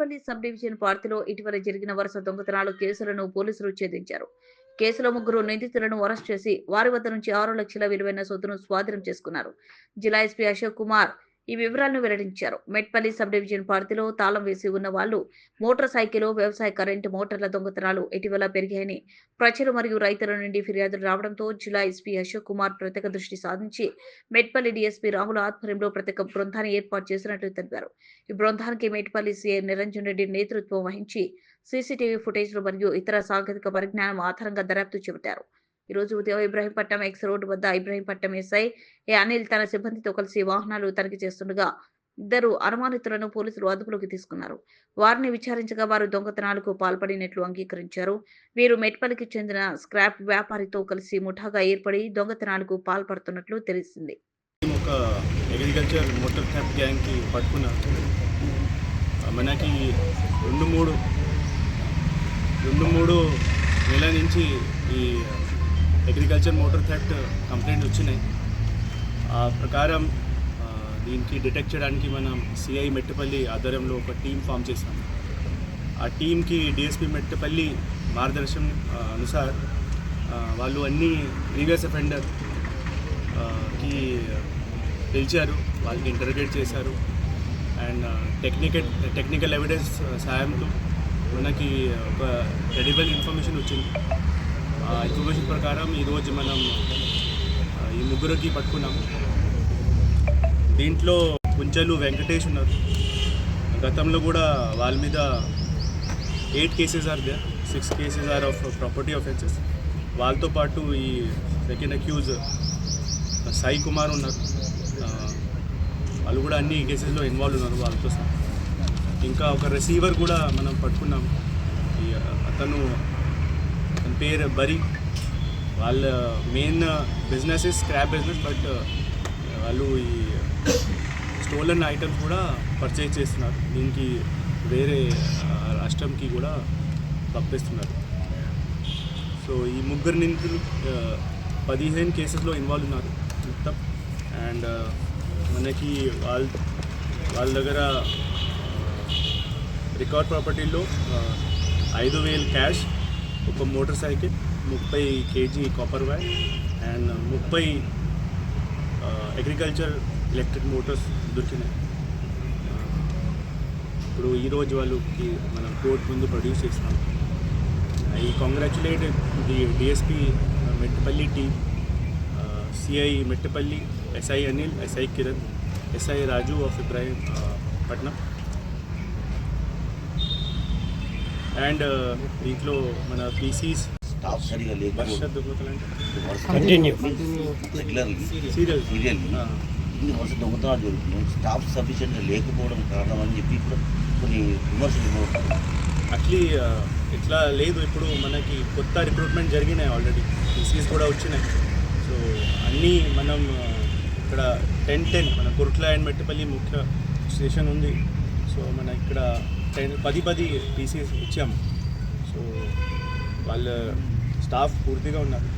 Metpally sub division పార్టీలో ఇటీవల జరిగిన వరుస దొంగతనాలు కేసులను పోలీసులు ఛేదించారు. కేసులో ముగ్గురు నిందితులను అరెస్ట్ చేసి వారి వద్ద నుంచి ఆరు లక్షల విలువైన సొత్తును స్వాధీనం చేసుకున్నారు. జిల్లా ఎస్పీ అశోక్ కుమార్ ఈ వివరాలను వెల్లడించారు. మెట్పల్లి సబ్ డివిజన్ పార్టీలో తాళం వేసి ఉన్న వాళ్ళు మోటార్ సైకిల్ వ్యవసాయ కరెంటు మోటార్ల దొంగతనాలు ఇటీవల పెరిగాయని ప్రజలు మరియు రైతుల నుండి ఫిర్యాదులు రావడంతో జిల్లా ఎస్పీ అశోక్ కుమార్ ప్రత్యేక దృష్టి సాధించి మెట్పల్లి డీఎస్పీ రాముల ఆధ్వర్యంలో ప్రత్యేక బృందాన్ని ఏర్పాటు చేసినట్లు తెలిపారు. ఈ బృందానికి మేట్పల్లి సీఎం నిరంజన్ రెడ్డి నేతృత్వం వహించి సీసీటీవీ ఫుటేజ్లు మరియు ఇతర సాంకేతిక పరిజ్ఞానం ఆధారంగా దర్యాప్తు చేపట్టారు. ఈ రోజు ఉదయం ఇబ్రహీంపట్నం ఎక్స్ రోడ్డు వద్ద ఇబ్రహీంపట్నం ఎస్ఐ ఏ అనిల్ తన సిబ్బందితో కలిసి వాహనాలు తనిఖీ చేస్తుండగా ఇద్దరు అనుమానితులను పోలీసులు అదుపులోకి తీసుకున్నారు. వారిని విచారించగా వారు దొంగతనాలకు పాల్పడినట్లు అంగీకరించారు. వీరు మెట్పల్లికి చెందిన స్క్రాప్ వ్యాపారితో కలిసి ముఠాగా ఏర్పడి దొంగతనాలకు పాల్పడుతున్నట్లు తెలిసింది. ఒక అగ్రికల్చర్ మోటార్ క్యాప్ గ్యాంగ్కి మనకి రెండు మూడు రెండు మూడు నెల నుంచి ఈ అగ్రికల్చర్ మోటార్ థ్యాక్ట్ కంప్లైంట్ వచ్చినాయి. ఆ ప్రకారం దీనికి డిటెక్ట్ చేయడానికి మనం సిఐ మెట్టపల్లి ఆధ్వర్యంలో ఒక టీం ఫామ్ చేసాం ఆ టీంకి డిఎస్పి మెట్టపల్లి మార్గదర్శనం అనుసార్ వాళ్ళు అన్ని ప్రీవియస్ అఫెండర్కి పిలిచారు వాళ్ళకి ఇంటర్గేట్ చేశారు. అండ్ టెక్నికల్ టెక్నికల్ ఎవిడెన్స్ సాయంతో మనకి ఒక క్రెడిబుల్ ఇన్ఫర్మేషన్ వచ్చింది. ఇన్ఫర్మేషన్ ప్రకారం ఈరోజు మనం ఈ ముగ్గురికి పట్టుకున్నాం. దీంట్లో కుంచెలు వెంకటేష్ ఉన్నారు. గతంలో కూడా వాళ్ళ మీద eight cases are they six cases are of property offences. వాళ్ళతో పాటు ఈ సెకండ్ అక్యూజ్ సాయి కుమార్ ఉన్నారు. వాళ్ళు కూడా అన్ని కేసెస్లో ఇన్వాల్వ్ ఉన్నారు వాళ్ళతో సహా. ఇంకా ఒక రిసీవర్ కూడా మనం పట్టుకున్నాం. అతను పేరు బరి. వాళ్ళ main business scrap business but వాళ్ళు ఈ స్టోలన్ ఐటమ్స్ కూడా పర్చేజ్ చేస్తున్నారు. దీనికి వేరే రాష్ట్రంకి కూడా పంపిస్తున్నారు. సో ఈ ముగ్గురు నిందితులు పదిహేను కేసెస్లో ఇన్వాల్వ్ ఉన్నారు మొత్తం. అండ్ uh, మనకి వాళ్ళ వాళ్ళ దగ్గర రికార్డ్ ప్రాపర్టీలో ఐదు వేలు క్యాష్ ఒక మోటార్ సైకిల్ ముప్పై కేజీ కాపర్ వైర్ అండ్ ముప్పై అగ్రికల్చర్ ఎలక్ట్రిక్ మోటార్స్ దొరికినాయి. ఆ, ఇప్పుడు ఈరోజు వాళ్ళకి మనం కోర్టు ముందు ప్రొడ్యూస్ చేసినాం I congratulate the DSP Mettapalli team CI Mettapalli SI Anil SI Kiran SI Raju of Ibrahimpatnam. And దీంట్లో మన పీసీస్ సీరియల్లీ ఇన్ని వర్ష దొంగతనాలు జరుగుతున్నాయి. స్టాఫ్ సఫిషియెంట్ లేకపోవడం కారణం అని చెప్పి కొన్ని విమర్శలు యాక్చువల్లీ ఇట్లా లేదు. ఇప్పుడు మనకి కొత్త రిక్రూట్మెంట్ జరిగినాయి ఆల్రెడీ పీసీస్ కూడా వచ్చినాయి. సో అన్నీ మనం ఆ, ఇక్కడ టెన్ టెన్ మన కుర్ట్ల అండ్ మెట్టపల్లి ముఖ్య స్టేషన్ ఉంది. సో మన ఇక్కడ టెన్ పది పది పీసీస్ ఇచ్చాము సో వాళ్ళ స్టాఫ్ పూర్తిగా ఉన్నారు.